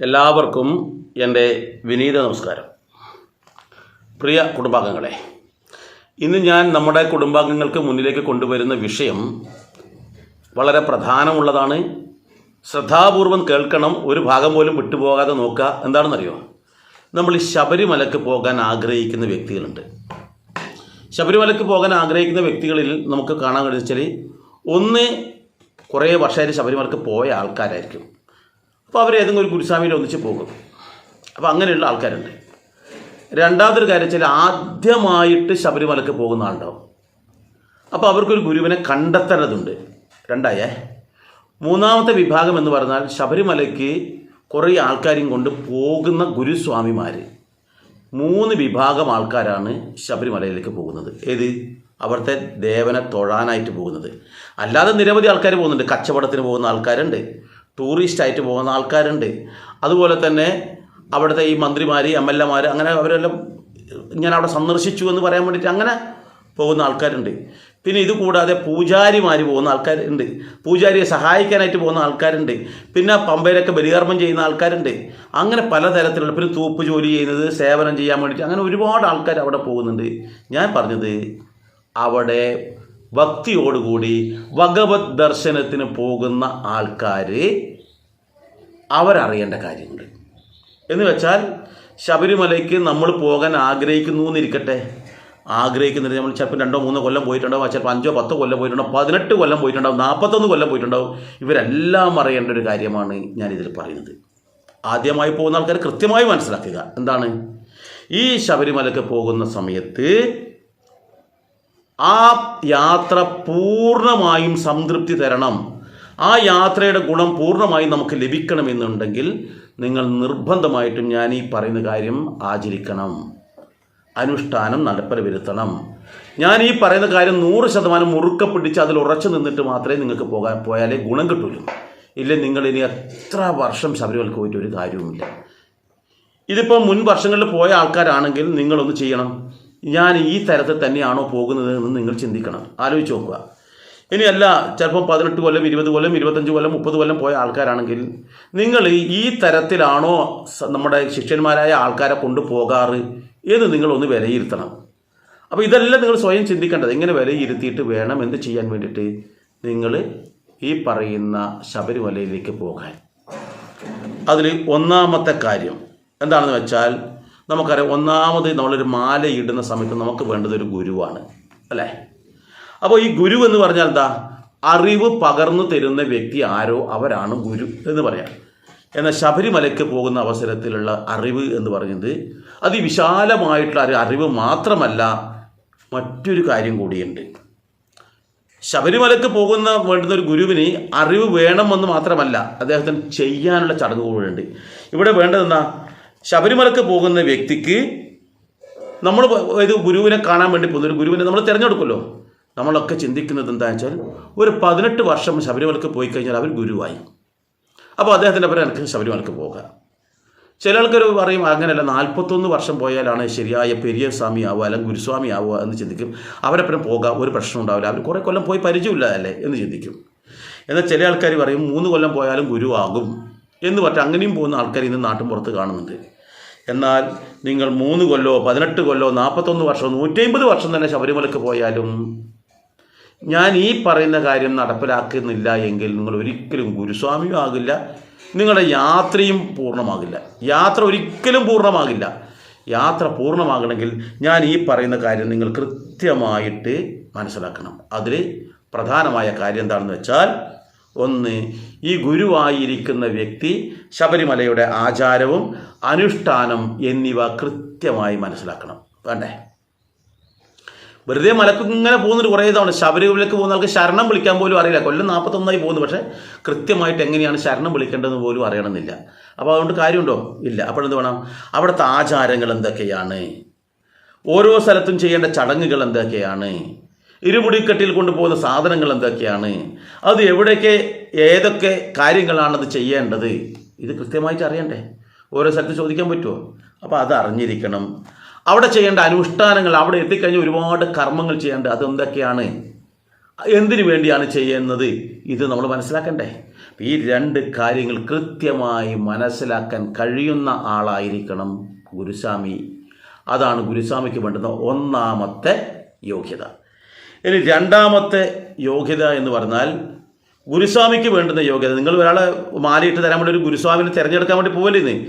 എല്ലാവർക്കും എന്റെ വിനീത നമസ്കാരം. പ്രിയ കുടുംബാംഗങ്ങളെ ഇന്ന് ഞാൻ നമ്മുടെ കുടുംബാംഗങ്ങൾക്ക് മുന്നിലേക്ക് കൊണ്ടുവരുന്ന വിഷയം വളരെ പ്രധാനമുള്ളതാണ്. ശ്രദ്ധാപൂർവം കേൾക്കണം ഒരു ഭാഗം പോലും വിട്ടുപോകാതെ നോക്കുക എന്താണെന്നറിയോ? നമ്മൾ ശബരിമലക്ക് പോകാൻ ആഗ്രഹിക്കുന്ന വ്യക്തികളുണ്ട്. ശബരിമലക്ക് പോകാൻ ആഗ്രഹിക്കുന്ന വ്യക്തികളിൽ നമുക്ക് കാണാൻ കഴിഞ്ഞാൽ ഒന്ന് കുറേ വർഷമായിട്ട് ശബരിമലക്ക് പോയ ആൾക്കാരായിരിക്കും. അപ്പോൾ അവർ ഏതെങ്കിലും ഒരു ഗുരുസ്വാമിയിൽ ഒന്നിച്ച് പോകും. അപ്പോൾ അങ്ങനെയുള്ള ആൾക്കാരുണ്ട്. രണ്ടാമതൊരു കാര്യം വെച്ചാൽ ആദ്യമായിട്ട് ശബരിമലക്ക് പോകുന്ന ആളുണ്ടാവും. അപ്പോൾ അവർക്കൊരു ഗുരുവിനെ കണ്ടെത്തേണ്ടതുണ്ട്. രണ്ടായേ മൂന്നാമത്തെ വിഭാഗം എന്ന് പറഞ്ഞാൽ ശബരിമലയ്ക്ക് കുറേ ആൾക്കാരെയും കൊണ്ട് പോകുന്ന ഗുരുസ്വാമിമാർ മൂന്ന് വിഭാഗം ആൾക്കാരാണ് ശബരിമലയിലേക്ക് പോകുന്നത്. ഏത്? അവിടുത്തെ ദേവനെ തൊഴാനായിട്ട് പോകുന്നത്. അല്ലാതെ നിരവധി ആൾക്കാർ പോകുന്നുണ്ട്. കച്ചവടത്തിന് പോകുന്ന ആൾക്കാരുണ്ട്. ടൂറിസ്റ്റായിട്ട് പോകുന്ന ആൾക്കാരുണ്ട്. അതുപോലെ തന്നെ അവിടുത്തെ ഈ മന്ത്രിമാർ എം എൽ എമാർ അങ്ങനെ അവരെല്ലാം ഞാൻ അവിടെ സന്ദർശിച്ചു എന്ന് പറയാൻ വേണ്ടിയിട്ട് അങ്ങനെ പോകുന്ന ആൾക്കാരുണ്ട്. പിന്നെ ഇത് കൂടാതെ പൂജാരിമാർ പോകുന്ന ആൾക്കാരുണ്ട്. പൂജാരിയെ സഹായിക്കാനായിട്ട് പോകുന്ന ആൾക്കാരുണ്ട്. പിന്നെ പമ്പയിലൊക്കെ ബലികർമ്മം ചെയ്യുന്ന ആൾക്കാരുണ്ട്. അങ്ങനെ പലതരത്തിലുള്ള പിന്നെ തൂപ്പ് ജോലി ചെയ്യുന്നത് സേവനം ചെയ്യാൻ വേണ്ടിയിട്ട് അങ്ങനെ ഒരുപാട് ആൾക്കാർ അവിടെ പോകുന്നുണ്ട്. ഞാൻ പറഞ്ഞത് അവിടെ ഭക്തിയോടുകൂടി ഭഗവത് ദർശനത്തിന് പോകുന്ന ആൾക്കാർ അവരറിയേണ്ട കാര്യങ്ങൾ എന്ന് വെച്ചാൽ ശബരിമലയ്ക്ക് നമ്മൾ പോകാൻ ആഗ്രഹിക്കുന്നു എന്നിരിക്കട്ടെ ആഗ്രഹിക്കുന്നില്ല. നമ്മൾ ചിലപ്പോൾ രണ്ടോ മൂന്നോ കൊല്ലം പോയിട്ടുണ്ടാവും. ചിലപ്പോൾ അഞ്ചോ പത്തോ കൊല്ലം പോയിട്ടുണ്ടാവും. പതിനെട്ട് കൊല്ലം പോയിട്ടുണ്ടാവും. നാൽപ്പത്തൊന്ന് കൊല്ലം പോയിട്ടുണ്ടാവും. ഇവരെല്ലാം അറിയേണ്ട ഒരു കാര്യമാണ് ഞാനിതിൽ പറയുന്നത്. ആദ്യമായി പോകുന്ന ആൾക്കാർ കൃത്യമായി മനസ്സിലാക്കുക. എന്താണ്? ഈ ശബരിമലയ്ക്ക് പോകുന്ന സമയത്ത് ആ യാത്ര പൂർണമായും സംതൃപ്തി തരണം. ആ യാത്രയുടെ ഗുണം പൂർണമായും നമുക്ക് ലഭിക്കണമെന്നുണ്ടെങ്കിൽ നിങ്ങൾ നിർബന്ധമായിട്ടും ഞാൻ ഈ പറയുന്ന കാര്യം ആചരിക്കണം. അനുഷ്ഠാനം നടപ്പിൽ വരുത്തണം. ഞാൻ ഈ പറയുന്ന കാര്യം നൂറ് ശതമാനം മുറുക്ക പിടിച്ച് അതിൽ ഉറച്ചു നിന്നിട്ട് മാത്രമേ നിങ്ങൾക്ക് പോകാൻ പോയാലേ ഗുണം കിട്ടുള്ളൂ ഇല്ല നിങ്ങൾ ഇനി എത്ര വർഷം ശബരിമലക്ക് പോയിട്ട് ഒരു കാര്യവുമില്ല. ഇതിപ്പോൾ മുൻ വർഷങ്ങളിൽ പോയ ആൾക്കാരാണെങ്കിൽ നിങ്ങളൊന്ന് ചെയ്യണം. ഞാൻ ഈ തരത്തിൽ തന്നെയാണോ പോകുന്നത് എന്ന് നിങ്ങൾ ചിന്തിക്കണം. ആലോചിച്ച് നോക്കുക. ഇനിയല്ല ചിലപ്പം പതിനെട്ട് കൊല്ലം ഇരുപത് കൊല്ലം ഇരുപത്തഞ്ച് കൊല്ലം മുപ്പത് കൊല്ലം പോയ ആൾക്കാരാണെങ്കിൽ നിങ്ങൾ ഈ തരത്തിലാണോ നമ്മുടെ ശിഷ്യന്മാരായ ആൾക്കാരെ കൊണ്ടുപോകാറ് എന്ന് നിങ്ങളൊന്ന് വിലയിരുത്തണം. അപ്പോൾ ഇതെല്ലാം നിങ്ങൾ സ്വയം ചിന്തിക്കേണ്ടത് എങ്ങനെ വിലയിരുത്തിയിട്ട് വേണം എന്ത് ചെയ്യാൻ വേണ്ടിയിട്ട് നിങ്ങൾ ഈ പറയുന്ന ശബരിമലയിലേക്ക് പോകാൻ. അതിൽ ഒന്നാമത്തെ കാര്യം എന്താണെന്ന് വെച്ചാൽ നമുക്കറിയാം ഒന്നാമത് നമ്മളൊരു മാല ഇടുന്ന സമയത്ത് നമുക്ക് വേണ്ടത് ഒരു ഗുരുവാണ് അല്ലേ? അപ്പോൾ ഈ ഗുരു എന്ന് പറഞ്ഞാൽ എന്താ? അറിവ് പകർന്നു തരുന്ന വ്യക്തി ആരോ അവരാണ് ഗുരു എന്ന് പറയാം. എന്നാൽ ശബരിമലയ്ക്ക് പോകുന്ന അവസരത്തിലുള്ള അറിവ് എന്ന് പറയുന്നത് അതിവിശാലമായിട്ടുള്ള ഒരു അറിവ് മാത്രമല്ല മറ്റൊരു കാര്യം കൂടിയുണ്ട്. ശബരിമലയ്ക്ക് പോകുന്ന വേണ്ടുന്ന ഒരു ഗുരുവിന് അറിവ് വേണമെന്ന് മാത്രമല്ല അദ്ദേഹത്തിന് ചെയ്യാനുള്ള ചടങ്ങുകളുണ്ട് ഇവിടെ വേണ്ടതെന്നാ ശബരിമലയ്ക്ക് പോകുന്ന വ്യക്തിക്ക് നമ്മൾ ഇത് ഗുരുവിനെ കാണാൻ വേണ്ടി പോകുന്ന ഒരു ഗുരുവിനെ നമ്മൾ തിരഞ്ഞെടുക്കുമല്ലോ. നമ്മളൊക്കെ ചിന്തിക്കുന്നത് എന്താണെന്ന് വെച്ചാൽ ഒരു പതിനെട്ട് വർഷം ശബരിമലക്ക് പോയി കഴിഞ്ഞാൽ അവർ ഗുരുവായി. അപ്പോൾ അദ്ദേഹത്തിന്റെ പേര് എനിക്ക് ശബരിമലക്ക് പോകാം. ചില ആൾക്കാർ പറയും അങ്ങനെയല്ല നാൽപ്പത്തൊന്ന് വർഷം പോയാലാണ് ശരിയായ പെരിയ സ്വാമി ആവുക അല്ലെങ്കിൽ ഗുരുസ്വാമി ആവുക എന്ന് ചിന്തിക്കും. അവരെപ്പുറം പോകാം ഒരു പ്രശ്നം ഉണ്ടാവില്ല. അവർ കുറേ കൊല്ലം പോയി പരിചയമില്ലതല്ലേ എന്ന് ചിന്തിക്കും. എന്നാൽ ചില ആൾക്കാർ പറയും മൂന്ന് കൊല്ലം പോയാലും ഗുരുവാകും എന്ന് പറഞ്ഞാൽ അങ്ങനെയും പോകുന്ന ആൾക്കാർ ഇന്ന് നാട്ടിൻ പുറത്ത് കാണുന്നുണ്ട്. എന്നാൽ നിങ്ങൾ മൂന്ന് കൊല്ലോ പതിനെട്ട് കൊല്ലോ നാൽപ്പത്തൊന്ന് വർഷം നൂറ്റമ്പത് വർഷം തന്നെ ശബരിമലക്ക് പോയാലും ഞാൻ ഈ പറയുന്ന കാര്യം നടപ്പിലാക്കുന്നില്ല എങ്കിൽ നിങ്ങൾ ഒരിക്കലും ഗുരുസ്വാമിയും ആകില്ല നിങ്ങളുടെ യാത്രയും പൂർണമാകില്ല. യാത്ര ഒരിക്കലും പൂർണമാകില്ല. യാത്ര പൂർണമാകണമെങ്കിൽ ഞാൻ ഈ പറയുന്ന കാര്യം നിങ്ങൾ കൃത്യമായിട്ട് മനസ്സിലാക്കണം. അതിൽ പ്രധാനമായ കാര്യം എന്താണെന്ന് വെച്ചാൽ ഒന്ന് ഈ ഗുരുവായിരിക്കുന്ന വ്യക്തി ശബരിമലയുടെ ആചാരവും അനുഷ്ഠാനം എന്നിവ കൃത്യമായി മനസ്സിലാക്കണം. വേണ്ടേ? വെറുതെ മലക്ക് ഇങ്ങനെ പോകുന്നൊരു കുറേ ഇതാണ് ശബരിമലക്ക് പോകുന്ന ആൾക്ക് ശരണം വിളിക്കാൻ പോലും അറിയില്ല. കൊല്ലം നാൽപ്പത്തൊന്നായി പോകുന്നു. പക്ഷേ കൃത്യമായിട്ട് എങ്ങനെയാണ് ശരണം വിളിക്കേണ്ടതെന്ന് പോലും അറിയണമെന്നില്ല. അപ്പോൾ അതുകൊണ്ട് കാര്യമുണ്ടോ? ഇല്ല. അപ്പോൾ എന്ത് വേണം? അവിടുത്തെ ആചാരങ്ങൾ എന്തൊക്കെയാണ്? ഓരോ സ്ഥലത്തും ചെയ്യേണ്ട ചടങ്ങുകൾ എന്തൊക്കെയാണ്? ഇരുമുടിക്കെട്ടിൽ കൊണ്ടുപോകുന്ന സാധനങ്ങൾ എന്തൊക്കെയാണ്? അത് എവിടെയൊക്കെ ഏതൊക്കെ കാര്യങ്ങളാണത് ചെയ്യേണ്ടത്? ഇത് കൃത്യമായിട്ട് അറിയണ്ടേ? ഓരോ സ്ഥലത്ത് ചോദിക്കാൻ പറ്റുമോ? അപ്പോൾ അത് അറിഞ്ഞിരിക്കണം. അവിടെ ചെയ്യേണ്ട അനുഷ്ഠാനങ്ങൾ അവിടെ എത്തിക്കഴിഞ്ഞ് ഒരുപാട് കർമ്മങ്ങൾ ചെയ്യേണ്ടത് അതെന്തൊക്കെയാണ്? എന്തിനു വേണ്ടിയാണ് ചെയ്യുന്നത്? ഇത് നമ്മൾ മനസ്സിലാക്കണ്ടേ? ഈ രണ്ട് കാര്യങ്ങൾ കൃത്യമായി മനസ്സിലാക്കാൻ കഴിയുന്ന ആളായിരിക്കണം ഗുരുസ്വാമി. അതാണ് ഗുരുസ്വാമിക്ക് വേണ്ടുന്ന ഒന്നാമത്തെ യോഗ്യത. ഇനി രണ്ടാമത്തെ യോഗ്യത എന്ന് പറഞ്ഞാൽ ഗുരുസ്വാമിക്ക് വേണ്ടുന്ന യോഗ്യത. നിങ്ങൾ ഒരാളെ മാലയിട്ട് തരാൻ വേണ്ടി ഒരു ഗുരുസ്വാമിനെ തിരഞ്ഞെടുക്കാൻ വേണ്ടി പോവല്ലേ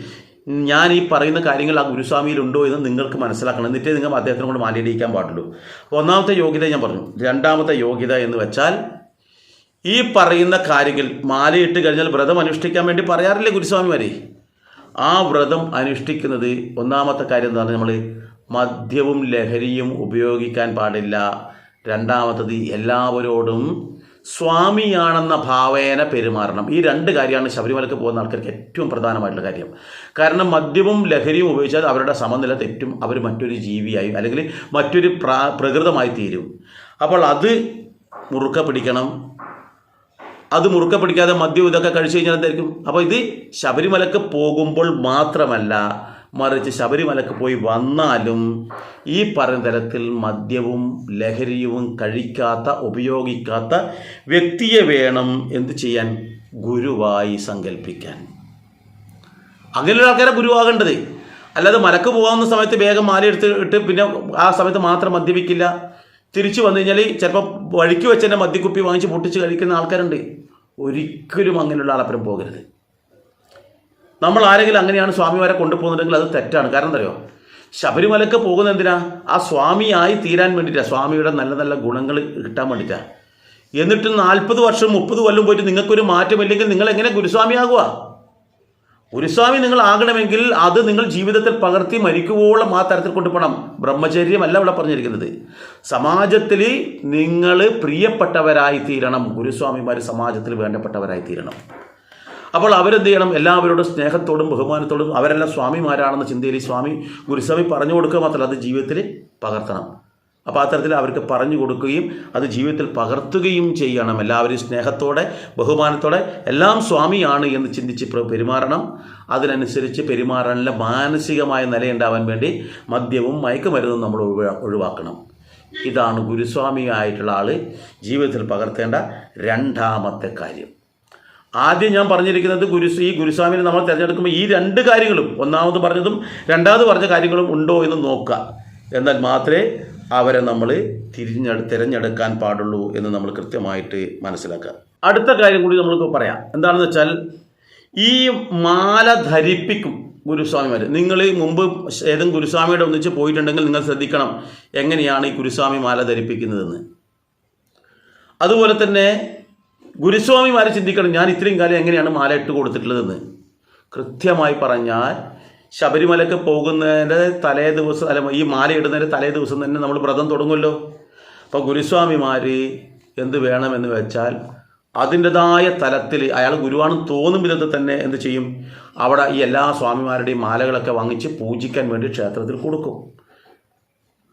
ഞാൻ ഈ പറയുന്ന കാര്യങ്ങൾ ആ ഗുരുസ്വാമിയിലുണ്ടോ എന്ന് നിങ്ങൾക്ക് മനസ്സിലാക്കണം. എന്നിട്ടേ നിങ്ങൾ അദ്ദേഹത്തിനെ കൊണ്ട് മാലയിടിക്കാൻ പാടുള്ളൂ. ഒന്നാമത്തെ യോഗ്യത ഞാൻ പറഞ്ഞു. രണ്ടാമത്തെ യോഗ്യത എന്ന് വെച്ചാൽ ഈ പറയുന്ന കാര്യങ്ങൾ മാലയിട്ട് കഴിഞ്ഞാൽ വ്രതം അനുഷ്ഠിക്കാൻ വേണ്ടി പറയാറില്ലേ ഗുരുസ്വാമിമാരെ? ആ വ്രതം അനുഷ്ഠിക്കുന്നത് ഒന്നാമത്തെ കാര്യം എന്താണ് നമ്മൾ മദ്യവും ലഹരിയും ഉപയോഗിക്കാൻ പാടില്ല. രണ്ടാമത്തത് എല്ലാവരോടും സ്വാമിയാണെന്ന ഭാവേന പെരുമാറണം. ഈ രണ്ട് കാര്യമാണ് ശബരിമലക്ക് പോകുന്ന ആൾക്കാർക്ക് ഏറ്റവും പ്രധാനമായിട്ടുള്ള കാര്യം. കാരണം മദ്യവും ലഹരിയും ഉപയോഗിച്ചാൽ അവരുടെ സമനില തെറ്റും അവർ മറ്റൊരു ജീവിയായി അല്ലെങ്കിൽ മറ്റൊരു പ്രാ പ്രകൃതമായി തീരും. അപ്പോൾ അത് മുറുക്ക പിടിക്കണം. അത് മുറുക്ക പിടിക്കാതെ മദ്യം ഇതൊക്കെ കഴിച്ചു കഴിഞ്ഞാൽ എന്തായിരിക്കും? അപ്പോൾ ഇത് ശബരിമലക്ക് പോകുമ്പോൾ മാത്രമല്ല മറിച്ച് ശബരിമലക്ക് പോയി വന്നാലും ഈ പറഞ്ഞ തരത്തിൽ മദ്യവും ലഹരിയും കഴിക്കാത്ത ഉപയോഗിക്കാത്ത വ്യക്തിയെ വേണം എന്ത് ചെയ്യാൻ? ഗുരുവായി സങ്കല്പിക്കാൻ അങ്ങനെയുള്ള ആൾക്കാരെ ഗുരുവാകേണ്ടത്. അല്ലാതെ മലക്ക് പോകാവുന്ന സമയത്ത് വേഗം മാല എടുത്ത് ഇട്ട് പിന്നെ ആ സമയത്ത് മാത്രം മദ്യപിക്കില്ല. തിരിച്ചു വന്നു കഴിഞ്ഞാൽ ചിലപ്പോൾ വഴിക്ക് വെച്ച് തന്നെ മദ്യക്കുപ്പി വാങ്ങിച്ച് പൊട്ടിച്ച് കഴിക്കുന്ന ആൾക്കാരുണ്ട്. ഒരിക്കലും അങ്ങനെയുള്ള ആളപ്പുറം പോകരുത്. നമ്മൾ ആരെങ്കിലും അങ്ങനെയാണ് സ്വാമിമാരെ കൊണ്ടുപോകുന്നുണ്ടെങ്കിൽ അത് തെറ്റാണ്. കാരണം എന്തറിയോ ശബരിമലക്ക് പോകുന്ന എന്തിനാ? ആ സ്വാമിയായി തീരാൻ വേണ്ടിയിട്ടാണ് സ്വാമിയുടെ നല്ല നല്ല ഗുണങ്ങൾ കിട്ടാൻ വേണ്ടിയിട്ടാണ് എന്നിട്ട് നാൽപ്പത് വർഷം മുപ്പത് കൊല്ലം പോയിട്ട് നിങ്ങൾക്കൊരു മാറ്റമില്ലെങ്കിൽ നിങ്ങൾ എങ്ങനെ ഗുരുസ്വാമിയാകുക ഗുരുസ്വാമി നിങ്ങൾ ആകണമെങ്കിൽ അത് നിങ്ങൾ ജീവിതത്തിൽ പകർത്തി മരിക്കുവോളം ആ തരത്തിൽ കൊണ്ടുപോകണം ബ്രഹ്മചര്യമല്ല ഇവിടെ പറഞ്ഞിരിക്കുന്നത്. സമാജത്തിൽ നിങ്ങൾ പ്രിയപ്പെട്ടവരായി തീരണം. ഗുരുസ്വാമിമാർ സമാജത്തിൽ വേണ്ടപ്പെട്ടവരായി തീരണം. അപ്പോൾ അവരെന്ത് ചെയ്യണം? എല്ലാവരോടും സ്നേഹത്തോടും ബഹുമാനത്തോടും അവരെല്ലാം സ്വാമിമാരാണെന്ന ചിന്തയിൽ സ്വാമി ഗുരുസ്വാമി പറഞ്ഞു കൊടുക്കുക മാത്രമല്ല അത് ജീവിതത്തിൽ പകർത്തണം. അപ്പോൾ അത്തരത്തിൽ തരത്തിൽ അവർക്ക് പറഞ്ഞു കൊടുക്കുകയും അത് ജീവിതത്തിൽ പകർത്തുകയും ചെയ്യണം. എല്ലാവരും സ്നേഹത്തോടെ ബഹുമാനത്തോടെ എല്ലാം സ്വാമിയാണ് എന്ന് ചിന്തിച്ച് പ്ര- പെരുമാറണം. അതിനനുസരിച്ച് പെരുമാറാനുള്ള മാനസികമായ നിലയുണ്ടാവാൻ വേണ്ടി മദ്യവും മയക്കുമരുന്നും നമ്മൾ ഒഴിവാക്കണം. ഇതാണ് ഗുരുസ്വാമിയായിട്ടുള്ള ആൾ ജീവിതത്തിൽ പകർത്തേണ്ട രണ്ടാമത്തെ കാര്യം. ആദ്യം ഞാൻ പറഞ്ഞിരിക്കുന്നത് ഗുരു ഈ ഗുരുസ്വാമിനെ നമ്മൾ തിരഞ്ഞെടുക്കുമ്പോൾ ഈ രണ്ട് കാര്യങ്ങളും ഒന്നാമത് പറഞ്ഞതും രണ്ടാമത് പറഞ്ഞ കാര്യങ്ങളും ഉണ്ടോ എന്ന് നോക്കുക. എന്നാൽ മാത്രമേ അവരെ നമ്മൾ തിരിഞ്ഞ തിരഞ്ഞെടുക്കാൻ പാടുള്ളൂ എന്ന് നമ്മൾ കൃത്യമായിട്ട് മനസ്സിലാക്കുക. അടുത്ത കാര്യം കൂടി നമ്മൾക്ക് പറയാം. എന്താണെന്ന് വെച്ചാൽ ഈ മാല ധരിപ്പിക്കും ഗുരുസ്വാമിമാർ. നിങ്ങൾ മുമ്പ് ഏതും ഗുരുസ്വാമിയുടെ ഒന്നിച്ച് പോയിട്ടുണ്ടെങ്കിൽ നിങ്ങൾ ശ്രദ്ധിക്കണം എങ്ങനെയാണ് ഈ ഗുരുസ്വാമി മാല ധരിപ്പിക്കുന്നതെന്ന്. അതുപോലെ തന്നെ ഗുരുസ്വാമിമാരെ ചിന്തിക്കണം ഞാൻ ഇത്രയും കാലം എങ്ങനെയാണ് മാല ഇട്ട് കൊടുത്തിട്ടുള്ളതെന്ന്? കൃത്യമായി പറഞ്ഞാൽ ശബരിമലക്ക് പോകുന്നതിന്റെ തലേ ദിവസം അല്ല ഈ മാല ഇടുന്നതിന്റെ തലേ ദിവസം തന്നെ നമ്മൾ വ്രതം തുടങ്ങുമല്ലോ. അപ്പോൾ ഗുരുസ്വാമിമാർ എന്ത് വേണമെന്ന് വെച്ചാൽ അതിന്റെതായ തലത്തിൽ അയാൾ ഗുരുവാണെന്ന് തോന്നും വിധത്തിൽ തന്നെ എന്ത് ചെയ്യും? അവിടെ ഈ എല്ലാ സ്വാമിമാരുടെയും മാലകളൊക്കെ വാങ്ങിച്ച് പൂജിക്കാൻ വേണ്ടി ക്ഷേത്രത്തിൽ കൊടുക്കും.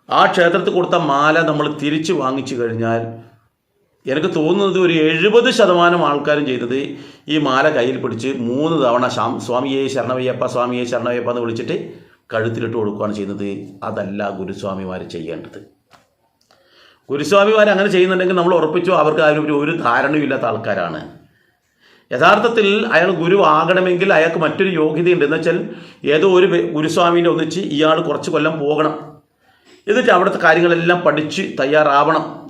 ആ ക്ഷേത്രത്തിൽ കൊടുത്ത മാല നമ്മൾ തിരിച്ച് വാങ്ങിച്ചു കഴിഞ്ഞാൽ എനിക്ക് തോന്നുന്നത് ഒരു എഴുപത് ശതമാനം ആൾക്കാരും ചെയ്തത് ഈ മാല കയ്യിൽ പിടിച്ച് മൂന്ന് തവണ ശാം സ്വാമിയെ ശരണവയ്യപ്പ സ്വാമിയെ ശരണവയ്യപ്പ എന്ന് വിളിച്ചിട്ട് കഴുത്തിലിട്ട് കൊടുക്കുകയാണ് ചെയ്യുന്നത്. അതല്ല ഗുരുസ്വാമിമാർ ചെയ്യേണ്ടത്. ഗുരുസ്വാമിമാർ അങ്ങനെ ചെയ്യുന്നുണ്ടെങ്കിൽ നമ്മൾ ഉറപ്പിച്ചു അവർക്ക് അതിനൊരു ഒരു ധാരണയുമില്ലാത്ത ആൾക്കാരാണ്. യഥാർത്ഥത്തിൽ അയാൾ ഗുരു ആകണമെങ്കിൽ അയാൾക്ക് മറ്റൊരു യോഗ്യതയുണ്ട്. എന്ന് വെച്ചാൽ ഏതോ ഒരു ഗുരുസ്വാമീന്റെ ഒന്നിച്ച് ഇയാൾ കുറച്ച് കൊല്ലം പോകണം. എന്നിട്ട് അവിടുത്തെ കാര്യങ്ങളെല്ലാം പഠിച്ച് തയ്യാറാവണം.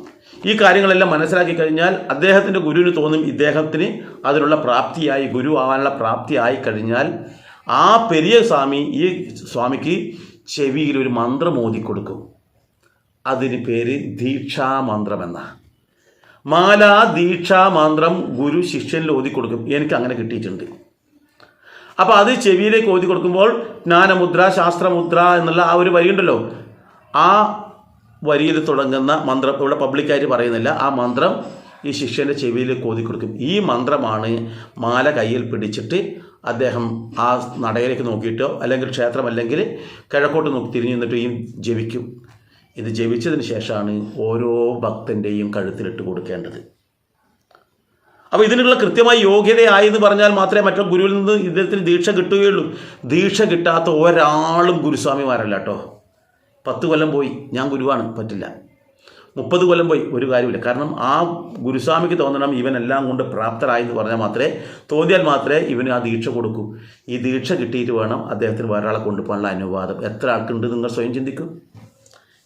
ഈ കാര്യങ്ങളെല്ലാം മനസ്സിലാക്കി കഴിഞ്ഞാൽ അദ്ദേഹത്തിന്റെ ഗുരുവിന് തോന്നും ഇദ്ദേഹത്തിന് അതിനുള്ള പ്രാപ്തിയായി ഗുരു ആവാനുള്ള പ്രാപ്തിയായി കഴിഞ്ഞാൽ ആ പെരിയ സ്വാമി ഈ സ്വാമിക്ക് ചെവിയിൽ ഒരു മന്ത്രം ഓതി കൊടുക്കും അതിന് പേര് ദീക്ഷാമന്ത്രം എന്ന. മാല ദീക്ഷാമന്ത്രം ഗുരു ശിഷ്യനിൽ ഓതി കൊടുക്കും എനിക്ക് അങ്ങനെ കിട്ടിയിട്ടുണ്ട്. അപ്പോൾ അത് ചെവിയിലേക്ക് ഓതി കൊടുക്കുമ്പോൾ ജ്ഞാനമുദ്ര ശാസ്ത്രമുദ്ര എന്നുള്ള ആ ഒരു വരിയുണ്ടല്ലോ. ആ വരിയിൽ തുടങ്ങുന്ന മന്ത്രം ഇവിടെ പബ്ലിക്കായിട്ട് പറയുന്നില്ല. ആ മന്ത്രം ഈ ശിഷ്യന്റെ ചെവിയിൽ കോതി കൊടുക്കും. ഈ മന്ത്രമാണ് മാല കയ്യിൽ പിടിച്ചിട്ട് അദ്ദേഹം ആ നടയിലേക്ക് നോക്കിയിട്ടോ അല്ലെങ്കിൽ ക്ഷേത്രം അല്ലെങ്കിൽ കിഴക്കോട്ട് നോക്കി തിരിഞ്ഞു നിന്നിട്ട് ഈ ജപിക്കും. ഇത് ജപിച്ചതിന് ശേഷമാണ് ഓരോ ഭക്തന്റെയും കഴുത്തിലിട്ട് കൊടുക്കേണ്ടത്. അപ്പോൾ ഇതിനുള്ള കൃത്യമായ യോഗ്യതയായെന്ന് പറഞ്ഞാൽ മാത്രമേ മറ്റൊരു ഗുരുവിൽ നിന്ന് ഇദ്ദേഹത്തിന് ദീക്ഷ കിട്ടുകയുള്ളൂ. ദീക്ഷ കിട്ടാത്ത ഒരാളും ഗുരുസ്വാമിമാരല്ല കേട്ടോ. പത്ത് കൊല്ലം പോയി ഞാൻ ഗുരുവാണ് പറ്റില്ല. മുപ്പത് കൊല്ലം പോയി ഒരു കാര്യമില്ല കാരണം ആ ഗുരുസ്വാമിക്ക് തോന്നണം ഇവനെല്ലാം കൊണ്ട് പ്രാപ്തരായി എന്ന് പറഞ്ഞാൽ മാത്രമേ തോന്നിയാൽ മാത്രമേ ഇവന് ആ ദീക്ഷ കൊടുക്കൂ. ഈ ദീക്ഷ കിട്ടിയിട്ട് വേണം അദ്ദേഹത്തിന് വേറൊരാളെ കൊണ്ടുപോകാനുള്ള അനുവാദം. എത്ര ആൾക്കുണ്ട് നിങ്ങൾ സ്വയം ചിന്തിക്കും.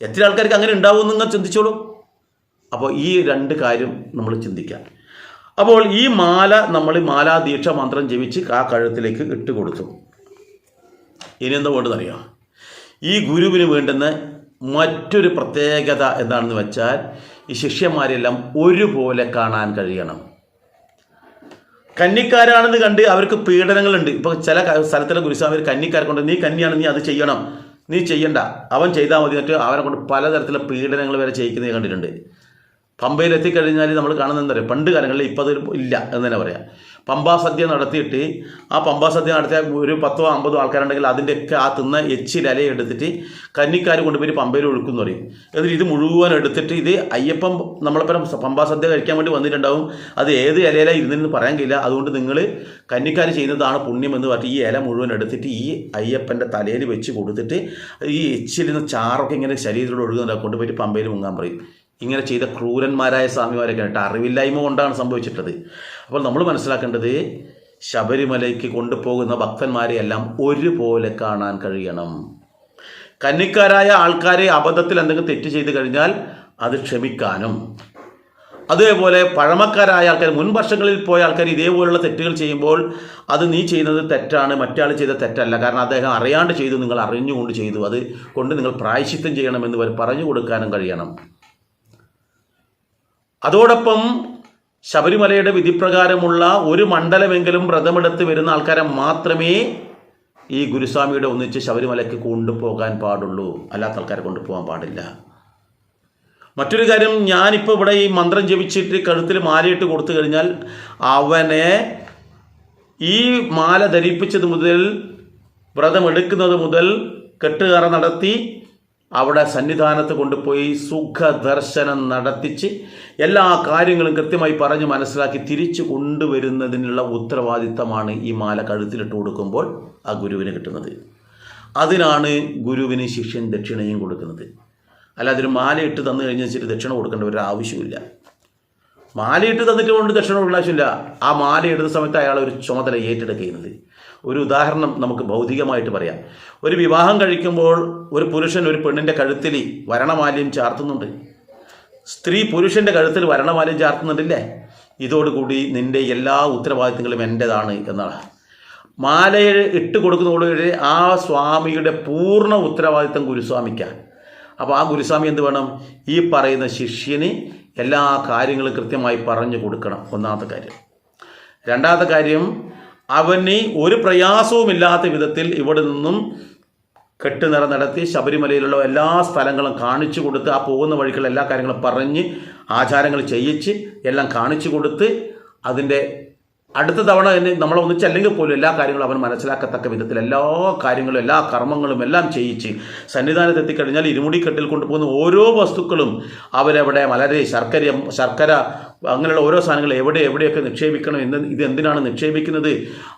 എത്ര ആൾക്കാർക്ക് അങ്ങനെ ഉണ്ടാവും നിങ്ങൾ ചിന്തിച്ചോളൂ. അപ്പോൾ ഈ രണ്ട് കാര്യം നമ്മൾ ചിന്തിക്കാം. അപ്പോൾ ഈ മാല നമ്മൾ മാലാദീക്ഷ മന്ത്രം ജപിച്ച് ആ കഴുത്തിലേക്ക് ഇട്ട് കൊടുത്തു. ഇനി എന്താ വേണ്ടതെന്നറിയാം? ഈ ഗുരുവിന് വേണ്ടുന്ന മറ്റൊരു പ്രത്യേകത എന്താണെന്ന് വെച്ചാൽ ഈ ശിഷ്യന്മാരെല്ലാം ഒരുപോലെ കാണാൻ കഴിയണം. കന്നിക്കാരാണെന്ന് കണ്ട് അവർക്ക് പീഡനങ്ങളുണ്ട്. ഇപ്പോൾ ചില സ്ഥലത്തിലെ ഗുരുസ്വാമി കന്നിക്കാരെ കൊണ്ട് നീ കന്നിയാണ് നീ അത് ചെയ്യണം. നീ ചെയ്യണ്ട. അവൻ ചെയ്താൽ മതി എന്നിട്ട് അവനെ കൊണ്ട് പലതരത്തിലുള്ള പീഡനങ്ങൾ വരെ ചെയ്യിക്കുന്നത് കണ്ടിട്ടുണ്ട്. പമ്പയിൽ എത്തിക്കഴിഞ്ഞാൽ നമ്മൾ കാണുന്നത് എന്താ പറയുക പണ്ട് കാലങ്ങളിൽ ഇപ്പോൾ അത് ഇല്ല എന്ന് തന്നെ പറയാം. പമ്പാ സദ്യ നടത്തിയിട്ട് ആ പമ്പാ സദ്യ നടത്തിയ ഒരു പത്തോ അമ്പതോ ആൾക്കാരുണ്ടെങ്കിൽ അതിന്റെയൊക്കെ ആ തിന്ന എച്ചിൽ അല എടുത്തിട്ട് കന്നിക്കാർ കൊണ്ടുപോയി പമ്പയിൽ ഒഴുക്കുമെന്ന് പറയും. എന്നിട്ട് ഇത് മുഴുവൻ എടുത്തിട്ട് ഇത് അയ്യപ്പം നമ്മളിപ്പം പമ്പാ സദ്യ കഴിക്കാൻ വേണ്ടി വന്നിട്ടുണ്ടാവും. അത് ഏത് ഇലയിലാണ് ഇരുന്നെന്ന് പറയാൻ കഴിയില്ല. അതുകൊണ്ട് നിങ്ങൾ കന്നിക്കാർ ചെയ്യുന്നതാണ് പുണ്യം എന്ന് പറഞ്ഞിട്ട് ഈ ഇല മുഴുവൻ എടുത്തിട്ട് ഈ അയ്യപ്പന്റെ തലയിൽ വെച്ച് കൊടുത്തിട്ട് ഈ എച്ചിൽ നിന്ന് ചാറൊക്കെ ഇങ്ങനെ ശരീരത്തിലൂടെ ഒഴുകുന്നുണ്ടാവും കൊണ്ടുപോയിട്ട് പമ്പയിൽ മുങ്ങാൻ പറയും. ഇങ്ങനെ ചെയ്ത ക്രൂരന്മാരായ സ്വാമിമാരൊക്കെ ആയിട്ട് അറിവില്ലായ്മ കൊണ്ടാണ് സംഭവിച്ചിട്ടത് അപ്പോൾ നമ്മൾ മനസ്സിലാക്കേണ്ടത് ശബരിമലയ്ക്ക് കൊണ്ടുപോകുന്ന ഭക്തന്മാരെയെല്ലാം ഒരുപോലെ കാണാൻ കഴിയണം. കന്നിക്കാരായ ആൾക്കാരെ അബദ്ധത്തിൽ എന്തെങ്കിലും തെറ്റ് ചെയ്ത് കഴിഞ്ഞാൽ അത് ക്ഷമിക്കാനും. അതേപോലെ പഴമക്കാരായ ആൾക്കാർ മുൻ വർഷങ്ങളിൽ പോയ ആൾക്കാർ ഇതേപോലുള്ള തെറ്റുകൾ ചെയ്യുമ്പോൾ അത് നീ ചെയ്യുന്നത് തെറ്റാണ് മറ്റാൾ ചെയ്ത തെറ്റല്ല. കാരണം അദ്ദേഹം അറിയാണ്ട് ചെയ്തു നിങ്ങൾ അറിഞ്ഞുകൊണ്ട് ചെയ്തു. അത് കൊണ്ട് നിങ്ങൾ പ്രായശിത്തം ചെയ്യണമെന്ന് പറഞ്ഞു കൊടുക്കാനും കഴിയണം. അതോടൊപ്പം ശബരിമലയുടെ വിധിപ്രകാരമുള്ള ഒരു മണ്ഡലമെങ്കിലും വ്രതമെടുത്ത് വരുന്ന ആൾക്കാരെ മാത്രമേ ഈ ഗുരുസ്വാമിയുടെ ഒന്നിച്ച് ശബരിമലയ്ക്ക് കൊണ്ടുപോകാൻ പാടുള്ളൂ. അല്ലാത്ത ആൾക്കാരെ കൊണ്ടുപോകാൻ പാടില്ല. മറ്റൊരു കാര്യം ഞാനിപ്പോൾ ഇവിടെ ഈ മന്ത്രം ജപിച്ചിട്ട് കഴുത്തിൽ മാലയിട്ട് കൊടുത്തു കഴിഞ്ഞാൽ അവനെ ഈ മാല ധരിപ്പിച്ചത് മുതൽ വ്രതമെടുക്കുന്നത് മുതൽ കെട്ടുകാറ നടത്തി അവിടെ സന്നിധാനത്ത് കൊണ്ടുപോയി സുഖദർശനം നടത്തിച്ച് എല്ലാ കാര്യങ്ങളും കൃത്യമായി പറഞ്ഞ് മനസ്സിലാക്കി തിരിച്ചു കൊണ്ടുവരുന്നതിനുള്ള ഉത്തരവാദിത്തമാണ് ഈ മാല കഴുത്തിലിട്ട് കൊടുക്കുമ്പോൾ ആ ഗുരുവിന് കിട്ടുന്നത്. അതിനാണ് ഗുരുവിന് ശിഷ്യൻ ദക്ഷിണയും കൊടുക്കുന്നത്. അല്ലാതെ ഒരു മാലയിട്ട് തന്നു കഴിഞ്ഞാൽ ശരി ദക്ഷിണ കൊടുക്കേണ്ട ഒരു ആവശ്യമില്ല മാലയിട്ട് തന്നിട്ട് കൊണ്ട് ദക്ഷിണ കൊടുക്കേണ്ട ആവശ്യമില്ല. ആ മാല ഇടുന്ന സമയത്ത് അയാൾ ഒരു ചുമതല ഏറ്റെടുക്കുന്നത് ഒരു ഉദാഹരണം നമുക്ക് ഭൗതികമായിട്ട് പറയാം. ഒരു വിവാഹം കഴിക്കുമ്പോൾ ഒരു പുരുഷൻ ഒരു പെണ്ണിന്റെ കഴുത്തിൽ വരണമാല്യം ചാർത്തുന്നുണ്ട്. സ്ത്രീ പുരുഷന്റെ കഴുത്തിൽ വരണമാല്യം ചാർത്തുന്നുണ്ടല്ലേ? ഇതോടുകൂടി നിന്റെ എല്ലാ ഉത്തരവാദിത്തങ്ങളും എന്റെതാണ് എന്നാണ്. മാലയിൽ ഇട്ട് കൊടുക്കുന്നതോടുകൂടി ആ സ്വാമിയുടെ പൂർണ ഉത്തരവാദിത്തം ഗുരുസ്വാമിക്കാണ് അപ്പോൾ ആ ഗുരുസ്വാമി എന്ത് വേണം? ഈ പറയുന്ന ശിഷ്യന് എല്ലാ കാര്യങ്ങളും കൃത്യമായി പറഞ്ഞു കൊടുക്കണം. ഒന്നാമത്തെ കാര്യം. രണ്ടാമത്തെ കാര്യം അവന് ഒരു പ്രയാസവുമില്ലാത്ത വിധത്തിൽ ഇവിടെ നിന്നും കെട്ടുനിറ നടത്തി ശബരിമലയിലുള്ള എല്ലാ സ്ഥലങ്ങളും കാണിച്ചു കൊടുത്ത് ആ പോകുന്ന വഴിക്കുള്ള എല്ലാ കാര്യങ്ങളും പറഞ്ഞ് ആചാരങ്ങൾ ചെയ്യിച്ച് എല്ലാം കാണിച്ചു കൊടുത്ത് അതിന്റെ അടുത്ത തവണ തന്നെ നമ്മളെ ഒന്നിച്ചല്ലെങ്കിൽ പോലും എല്ലാ കാര്യങ്ങളും അവൻ മനസ്സിലാക്കത്തക്ക വിധത്തിൽ എല്ലാ കാര്യങ്ങളും എല്ലാ കർമ്മങ്ങളും എല്ലാം ചെയ്യിച്ച് സന്നിധാനത്ത് എത്തിക്കഴിഞ്ഞാൽ ഇരുമുടിക്കെട്ടിൽ കൊണ്ടുപോകുന്ന ഓരോ വസ്തുക്കളും അവരവിടെ വളരെ ശർക്കര ശർക്കര അങ്ങനെയുള്ള ഓരോ സാധനങ്ങൾ എവിടെ എവിടെയൊക്കെ നിക്ഷേപിക്കണം എന്ന് ഇത് എന്തിനാണ് നിക്ഷേപിക്കുന്നത്?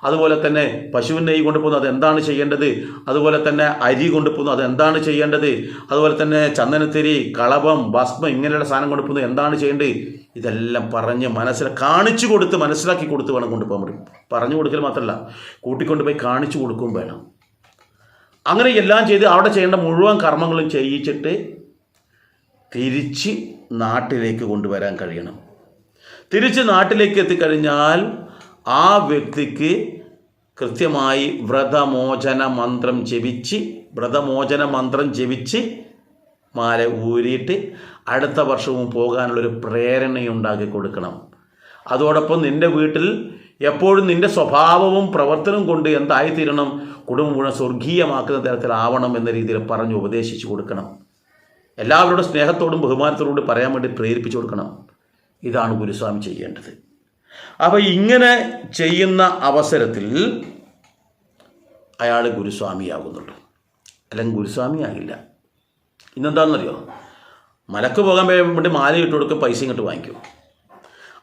അതുപോലെ തന്നെ പശുവിന്റെ നെയ്യ് കൊണ്ടുപോകുന്നത് അത് എന്താണ് ചെയ്യേണ്ടത്? അതുപോലെ തന്നെ അരി കൊണ്ടുപോകുന്നത് അത് എന്താണ് ചെയ്യേണ്ടത്? അതുപോലെ തന്നെ ചന്ദനത്തിരി കളഭം ഭസ്മം ഇങ്ങനെയുള്ള സാധനം കൊണ്ടുപോകുന്നത് എന്താണ് ചെയ്യേണ്ടത്? ഇതെല്ലാം പറഞ്ഞ് മനസ്സിൽ കാണിച്ചു കൊടുത്ത് മനസ്സിലാക്കി കൊടുത്ത് വേണം കൊണ്ടുപോകാൻ പറ്റും. പറഞ്ഞു കൊടുക്കൽ മാത്രമല്ല കൂട്ടിക്കൊണ്ടുപോയി കാണിച്ചു കൊടുക്കുകയും വേണം. അങ്ങനെ എല്ലാം ചെയ്ത് അവിടെ ചെയ്യേണ്ട മുഴുവൻ കർമ്മങ്ങളും ചെയ്യിച്ചിട്ട് തിരിച്ച് നാട്ടിലേക്ക് കൊണ്ടുവരാൻ കഴിയണം. തിരിച്ച് നാട്ടിലേക്ക് എത്തിക്കഴിഞ്ഞാൽ ആ വ്യക്തിക്ക് കൃത്യമായി വ്രതമോചന മന്ത്രം ജപിച്ച് വ്രതമോചന മന്ത്രം ജപിച്ച് മാല ഊരിയിട്ട് അടുത്ത വർഷവും പോകാനുള്ളൊരു പ്രേരണയുണ്ടാക്കി കൊടുക്കണം. അതോടൊപ്പം നിന്റെ വീട്ടിൽ എപ്പോഴും നിന്റെ സ്വഭാവവും പ്രവർത്തനവും കൊണ്ട് എന്തായിത്തീരണം കുടുംബം മുഴുവൻ സ്വർഗീയമാക്കുന്ന തരത്തിലാവണം എന്ന രീതിയിൽ പറഞ്ഞ് ഉപദേശിച്ചു കൊടുക്കണം. എല്ലാവരുടെ സ്നേഹത്തോടും ബഹുമാനത്തോടും പറയാൻ വേണ്ടി പ്രേരിപ്പിച്ചു കൊടുക്കണം. ഇതാണ് ഗുരുസ്വാമി ചെയ്യേണ്ടത്. അപ്പോൾ ഇങ്ങനെ ചെയ്യുന്ന അവസരത്തിൽ അയാൾ ഗുരുസ്വാമിയാകുന്നുള്ളൂ അല്ലെങ്കിൽ ഗുരുസ്വാമിയാകില്ല ഇന്നെന്താണെന്നറിയോ? മലക്ക് പോകാൻ വേണ്ടി മാല ഇട്ട് കൊടുക്കും പൈസ ഇങ്ങോട്ട് വാങ്ങിക്കും.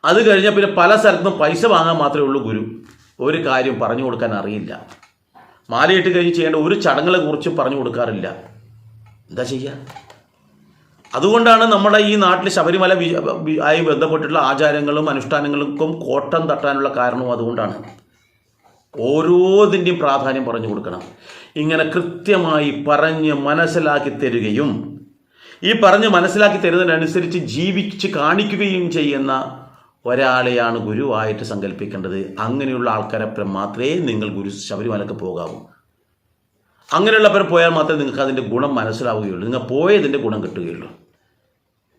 അത് കഴിഞ്ഞാൽ പിന്നെ പല സ്ഥലത്തും പൈസ വാങ്ങാൻ മാത്രമേ ഉള്ളൂ ഗുരു. ഒരു കാര്യം പറഞ്ഞു കൊടുക്കാൻ അറിയില്ല. മാലയിട്ട് കഴിഞ്ഞ് ചെയ്യേണ്ട ഒരു ചടങ്ങുകളെ കുറിച്ചും പറഞ്ഞു കൊടുക്കാറില്ല. എന്താ ചെയ്യുക അതുകൊണ്ടാണ് നമ്മുടെ ഈ നാട്ടിൽ ശബരിമല ആയി ബന്ധപ്പെട്ടിട്ടുള്ള ആചാരങ്ങളും അനുഷ്ഠാനങ്ങൾക്കും കോട്ടം തട്ടാനുള്ള കാരണവും അതുകൊണ്ടാണ്. ഓരോതിന്റെയും പ്രാധാന്യം പറഞ്ഞു കൊടുക്കണം. ഇങ്ങനെ കൃത്യമായി പറഞ്ഞ് മനസ്സിലാക്കി തരികയും ഈ പറഞ്ഞ് മനസ്സിലാക്കി തരുന്നതിനനുസരിച്ച് ജീവിച്ച് കാണിക്കുകയും ചെയ്യുന്ന ഒരാളെയാണ് ഗുരുവായിട്ട് സങ്കല്പിക്കേണ്ടത്. അങ്ങനെയുള്ള ആൾക്കാരെ മാത്രമേ നിങ്ങൾ ഗുരു ശബരിമലക്ക് പോകാവൂ. അങ്ങനെയുള്ളവർ പോയാൽ മാത്രമേ നിങ്ങൾക്ക് അതിന്റെ ഗുണം മനസ്സിലാവുകയുള്ളൂ. നിങ്ങൾ പോയതിന്റെ ഗുണം കിട്ടുകയുള്ളൂ.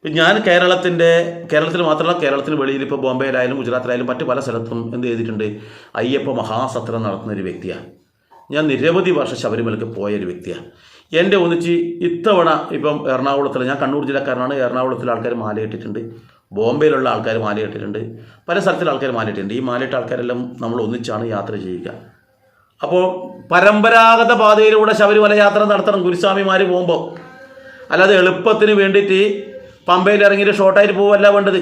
ഞാൻ കേരളത്തിന്റെ കേരളത്തിൽ മാത്രമല്ല കേരളത്തിന് വെളിയിൽ ഇപ്പോൾ ബോംബെയിലായാലും ഗുജറാത്തിലായാലും മറ്റ് പല സ്ഥലത്തും എന്ത് ചെയ്തിട്ടുണ്ട്? അയ്യപ്പ മഹാസത്രം നടത്തുന്ന ഒരു വ്യക്തിയാണ്. ഞാൻ നിരവധി വർഷം ശബരിമലയ്ക്ക് പോയ ഒരു വ്യക്തിയാണ്. എന്റെ ഒന്നിച്ച് ഇത്തവണ ഇപ്പം എറണാകുളത്തിൽ ഞാൻ കണ്ണൂർ ജില്ലക്കാരനാണ്. എറണാകുളത്തിലെ ആൾക്കാർ മാല കെട്ടിയിട്ടുണ്ട് ബോംബെയിലുള്ള ആൾക്കാർ മാല കെട്ടിയിട്ടുണ്ട് പല സ്ഥലത്തിലെ ആൾക്കാർ മാല മാലയിട്ടിട്ടുണ്ട് ഈ മാലയിട്ട ആൾക്കാരെല്ലാം നമ്മൾ ഒന്നിച്ചാണ് യാത്ര ചെയ്യുക. അപ്പോൾ പരമ്പരാഗത പാതയിലൂടെ ശബരിമല യാത്ര നടത്തണം. ഗുരുസ്വാമിമാർ പോകുമ്പോൾ അല്ലാതെ എളുപ്പത്തിന് വേണ്ടിയിട്ട് പമ്പയിൽ ഇറങ്ങിയിട്ട് ഷോർട്ടായിട്ട് പോവല്ല വേണ്ടത്.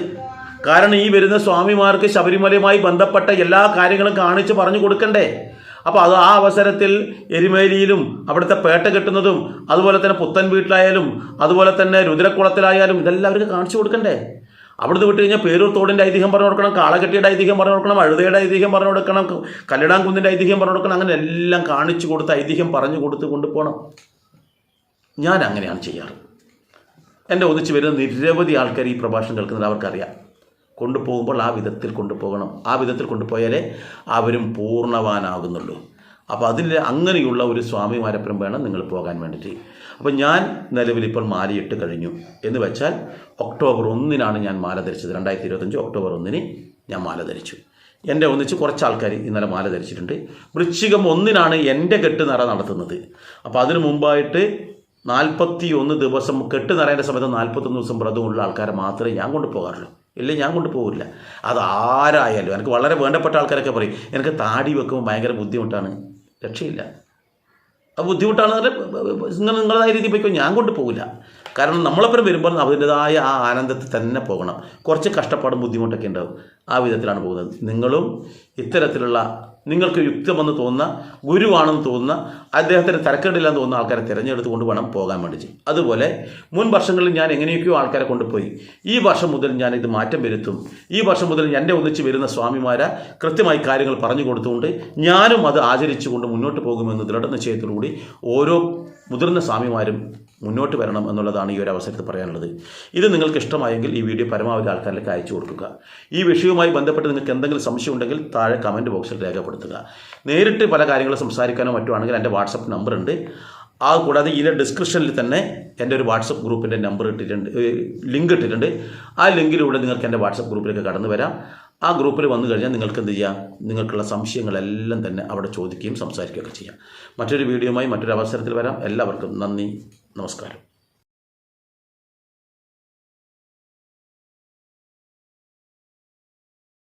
കാരണം ഈ വരുന്ന സ്വാമിമാർക്ക് ശബരിമലയുമായി ബന്ധപ്പെട്ട എല്ലാ കാര്യങ്ങളും കാണിച്ച് പറഞ്ഞു കൊടുക്കണ്ടേ. അപ്പോൾ അത് ആ അവസരത്തിൽ എരിമേലിയിലും അവിടുത്തെ പേട്ട കെട്ടുന്നതും അതുപോലെ തന്നെ പുത്തൻ വീട്ടിലായാലും അതുപോലെ തന്നെ രുദ്രക്കുളത്തിലായാലും ഇതെല്ലാം അവർക്ക് കാണിച്ചു കൊടുക്കണ്ടേ? അവിടുന്ന് വിട്ട് കഴിഞ്ഞാൽ പേരൂർ തോടിന്റെ ഐതിഹ്യം പറഞ്ഞു കൊടുക്കണം കാളകെട്ടിയുടെ ഐതിഹ്യം പറഞ്ഞു കൊടുക്കണം അഴുതയുടെ ഐതിഹ്യം പറഞ്ഞു കൊടുക്കണം കല്ലിടാംകുന്നിന്റെ ഐതിഹ്യം പറഞ്ഞു കൊടുക്കണം അങ്ങനെ എല്ലാം കാണിച്ചു കൊടുത്ത് ഐതിഹ്യം പറഞ്ഞു കൊടുത്ത് കൊണ്ടുപോകണം ഞാൻ അങ്ങനെയാണ് ചെയ്യാറ്. എന്റെ ഒന്നിച്ച് വരുന്ന നിരവധി ആൾക്കാർ ഈ പ്രഭാഷണം കേൾക്കുന്നത് അവർക്കറിയാം. കൊണ്ടുപോകുമ്പോൾ ആ വിധത്തിൽ കൊണ്ടുപോകണം. ആ വിധത്തിൽ കൊണ്ടുപോയാലേ അവരും പൂർണവാനാകുന്നുള്ളൂ അപ്പോൾ അതിൽ അങ്ങനെയുള്ള ഒരു സ്വാമിമാരപ്പുറം വേണം നിങ്ങൾ പോകാൻ വേണ്ടിയിട്ട്. അപ്പോൾ ഞാൻ നിലവിൽ ഇപ്പോൾ മാലയിട്ട് കഴിഞ്ഞു. എന്ന് വെച്ചാൽ ഒക്ടോബർ ഒന്നിനാണ് ഞാൻ മാല ധരിച്ചത്. രണ്ടായിരത്തി ഇരുപത്തഞ്ച് ഒക്ടോബർ ഒന്നിന് ഞാൻ മാല ധരിച്ചു. എന്റെ ഒന്നിച്ച് കുറച്ച് ആൾക്കാർ ഇന്നലെ മാല ധരിച്ചിട്ടുണ്ട്. വൃശ്ചികം ഒന്നിനാണ് എന്റെ കെട്ട് നിറ നടത്തുന്നത്. അപ്പോൾ അതിനു മുമ്പായിട്ട് നാൽപ്പത്തി ഒന്ന് ദിവസം കെട്ട് നിറയേണ്ട സമയത്ത് നാൽപ്പത്തൊന്ന് ദിവസം വ്രതമുള്ള ആൾക്കാരെ മാത്രമേ ഞാൻ കൊണ്ടുപോകാറുള്ളൂ. ഇല്ലേ ഞാൻ കൊണ്ടുപോകില്ല അത് ആരായാലും എനിക്ക് വളരെ വേണ്ടപ്പെട്ട ആൾക്കാരൊക്കെ പറയും എനിക്ക് താടി വെക്കുമ്പോൾ ഭയങ്കര ബുദ്ധിമുട്ടാണ്. രക്ഷയില്ല. ആ ബുദ്ധിമുട്ടാണ് നിങ്ങൾ നിങ്ങളതായ രീതിയിൽ പോയിക്കോ ഞാൻ കൊണ്ടുപോകില്ല കാരണം നമ്മളെപ്പുറം വരുമ്പോൾ അതിന്റെതായ ആ ആനന്ദത്തിൽ തന്നെ പോകണം. കുറച്ച് കഷ്ടപ്പാടും ബുദ്ധിമുട്ടൊക്കെ ഉണ്ടാവും. ആ വിധത്തിലാണ് പോകുന്നത്. നിങ്ങളും ഇത്തരത്തിലുള്ള നിങ്ങൾക്ക് യുക്തമെന്ന് തോന്നുന്ന ഗുരുവാണെന്ന് തോന്നുന്ന അദ്ദേഹത്തിന് തരക്കേടില്ലെന്ന് തോന്നുന്ന ആൾക്കാരെ തിരഞ്ഞെടുത്ത് കൊണ്ട് വേണം പോകാൻ വേണ്ടി ചെയ്യും അതുപോലെ മുൻ വർഷങ്ങളിൽ ഞാൻ എങ്ങനെയൊക്കെയോ ആൾക്കാരെ കൊണ്ടുപോയി. ഈ വർഷം മുതൽ ഞാൻ ഇത് മാറ്റം വരുത്തും. ഈ വർഷം മുതൽ എന്റെ ഒന്നിച്ച് വരുന്ന സ്വാമിമാരെ കൃത്യമായി കാര്യങ്ങൾ പറഞ്ഞു കൊടുത്തുകൊണ്ട് ഞാനും അത് ആചരിച്ചുകൊണ്ട് മുന്നോട്ട് പോകുമെന്ന് ദൃഢനിശ്ചയത്തോടുകൂടി ഓരോ മുതിർന്ന സ്വാമിമാരും മുന്നോട്ട് വരണം എന്നുള്ളതാണ് ഈ ഒരു അവസരത്തിൽ പറയാനുള്ളത്. ഇത് നിങ്ങൾക്ക് ഇഷ്ടമായെങ്കിൽ ഈ വീഡിയോ പരമാവധി ആൾക്കാരിലേക്ക് അയച്ചു കൊടുക്കുക. ഈ വിഷയവുമായി ബന്ധപ്പെട്ട് നിങ്ങൾക്ക് എന്തെങ്കിലും സംശയം ഉണ്ടെങ്കിൽ താഴെ കമന്റ് ബോക്സിൽ രേഖപ്പെടുത്തുക. നേരിട്ട് പല കാര്യങ്ങളും സംസാരിക്കാനോ മറ്റോ ആണെങ്കിൽ എന്റെ വാട്സപ്പ് നമ്പർ ആ കൂടാതെ ഇതിന്റെ ഡിസ്ക്രിപ്ഷനിൽ തന്നെ എന്റെ ഒരു വാട്സപ്പ് ഗ്രൂപ്പിന്റെ നമ്പർ ഇട്ടിട്ടുണ്ട് ലിങ്ക് ഇട്ടിട്ടുണ്ട്. ആ ലിങ്കിലൂടെ നിങ്ങൾക്ക് എന്റെ വാട്സപ്പ് ഗ്രൂപ്പിലേക്ക് കടന്നു വരാം. ആ ഗ്രൂപ്പിൽ വന്നു കഴിഞ്ഞാൽ നിങ്ങൾക്ക് എന്ത് ചെയ്യാം? നിങ്ങൾക്കുള്ള സംശയങ്ങളെല്ലാം തന്നെ അവിടെ ചോദിക്കുകയും സംസാരിക്കുകയൊക്കെ ചെയ്യാം. മറ്റൊരു വീഡിയോയുമായി മറ്റൊരു അവസരത്തിൽ വരാം. എല്ലാവർക്കും നന്ദി നമസ്കാരം.